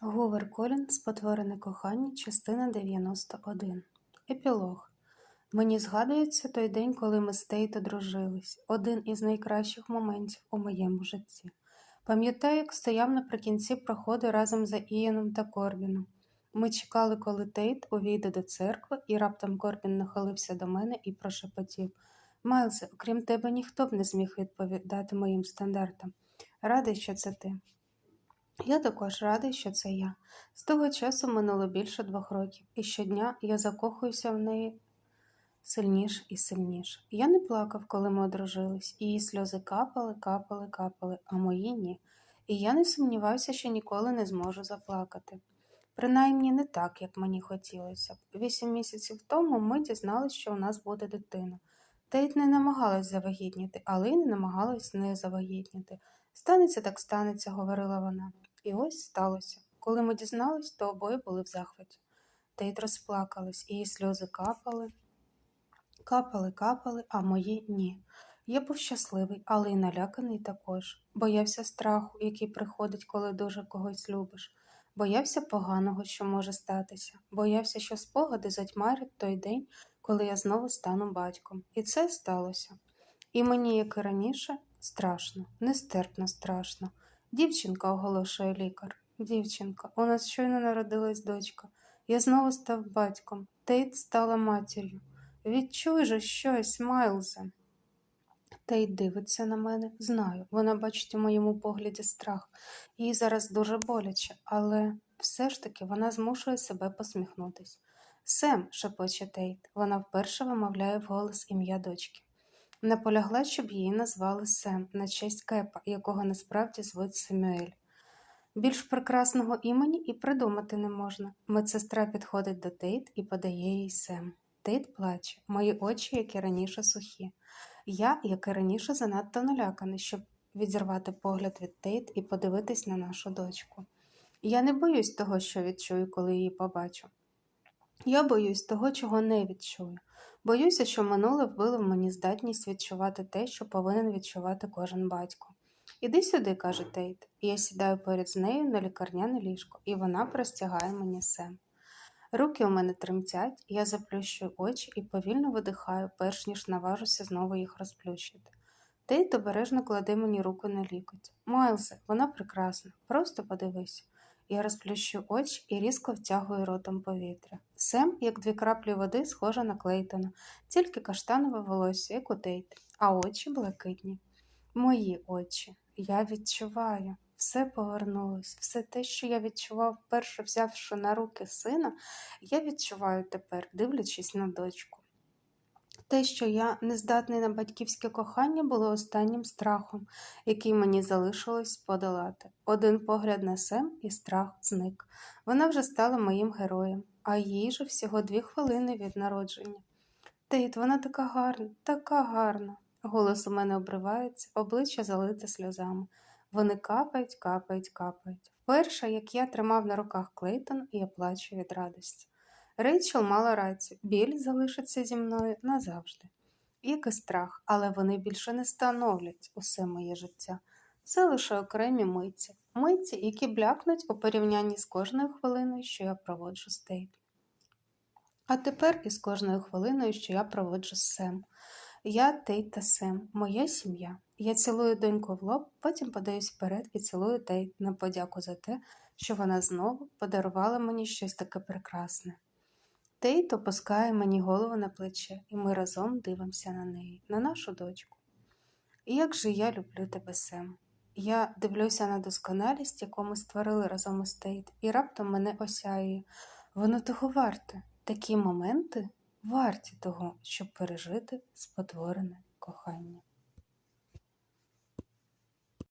Гувер Колін Спотворене кохання, частина 91. Епілог. Мені згадується той день, коли ми з Тейт одружились. Один із найкращих моментів у моєму житті. Пам'ятаю, як стояв наприкінці проходу разом за Ієном та Корбіном. Ми чекали, коли Тейт увійде до церкви, і раптом Корбін нахилився до мене і прошепотів. Майлзе, окрім тебе, ніхто б не зміг відповідати моїм стандартам. Радий, що це ти. Я також радий, що це я. З того часу минуло більше двох років, і щодня я закохуюся в неї сильніше і сильніше. Я не плакав, коли ми одружились, її сльози капали, капали, капали, а мої ні. І я не сумнівався, що ніколи не зможу заплакати. Принаймні не так, як мені хотілося б. Вісім місяців тому ми дізналися, що у нас буде дитина. Тейт не намагалась завагітніти, але й не намагалась не завагітніти. Станеться так станеться, говорила вона. І ось сталося. Коли ми дізнались, то обоє були в захваті. Тейт розплакалась, її сльози капали, капали, капали, а мої ні. Я був щасливий, але й наляканий також. Боявся страху, який приходить, коли дуже когось любиш. Боявся поганого, що може статися. Боявся, що спогади затьмарять той день, коли я знову стану батьком. І це сталося. І мені, як і раніше, страшно, нестерпно страшно. Дівчинка, оголошує лікар. Дівчинка, у нас щойно народилась дочка. Я знову став батьком. Тейт стала матір'ю. Відчуй же щось, Майлзе. Тейт дивиться на мене, знаю. Вона бачить у моєму погляді страх. Їй зараз дуже боляче, але все ж таки вона змушує себе посміхнутись. Сем, шепоче Тейт, вона вперше вимовляє вголос ім'я дочки. Наполягла, щоб її назвали Сем на честь Кепа, якого насправді звуть Семюель. Більш прекрасного імені і придумати не можна. Медсестра підходить до Тейт і подає їй Сем. Тейт плаче, мої очі, як і раніше, сухі. Я, як і раніше, занадто наляканий, щоб відірвати погляд від Тейт і подивитись на нашу дочку. Я не боюсь того, що відчую, коли її побачу. Я боюсь того, чого не відчую. Боюся, що минуле вбило в мені здатність відчувати те, що повинен відчувати кожен батько. Іди сюди, каже Тейт, і я сідаю поряд з нею на лікарняне ліжко, і вона простягає мені сем. Руки у мене тремтять, я заплющую очі і повільно видихаю, перш ніж наважуся знову їх розплющити. Тейт обережно кладе мені руку на лікоть. Майлзе, вона прекрасна, просто подивись. Я розплющу очі і різко втягую ротом повітря. Сем, як дві краплі води, схожа на Клейтона, тільки каштанове волосся, як у Тейт, а очі блакитні. Мої очі. Я відчуваю. Все повернулось, все те, що я відчував, перше взявши на руки сина, я відчуваю тепер, дивлячись на дочку. Те, що я нездатний на батьківське кохання, було останнім страхом, який мені залишилось подолати. Один погляд на Сем і страх зник. Вона вже стала моїм героєм, а їй же всього дві хвилини від народження. Тейт, вона така гарна, така гарна. Голос у мене обривається, обличчя залите сльозами. Вони капають, капають, капають. Вперше, як я тримав на руках Клейтон, я плачу від радості. Рейчел мала рацію, біль залишиться зі мною назавжди. Як і страх, але вони більше не становлять усе моє життя. Це лише окремі митці, митці, які блякнуть у порівнянні з кожною хвилиною, що я проводжу з Тейт. А тепер із кожною хвилиною, що я проводжу з Сем. Я Тейт та Сем, моя сім'я. Я цілую доньку в лоб, потім подаюсь вперед і цілую Тейт на подяку за те, що вона знову подарувала мені щось таке прекрасне. Тейт опускає мені голову на плече, і ми разом дивимося на неї, на нашу дочку. І як же я люблю тебе, Сем. Я дивлюся на досконалість, яку ми створили разом із Тейт, і раптом мене осяює. Воно того варте. Такі моменти варті того, щоб пережити спотворене кохання.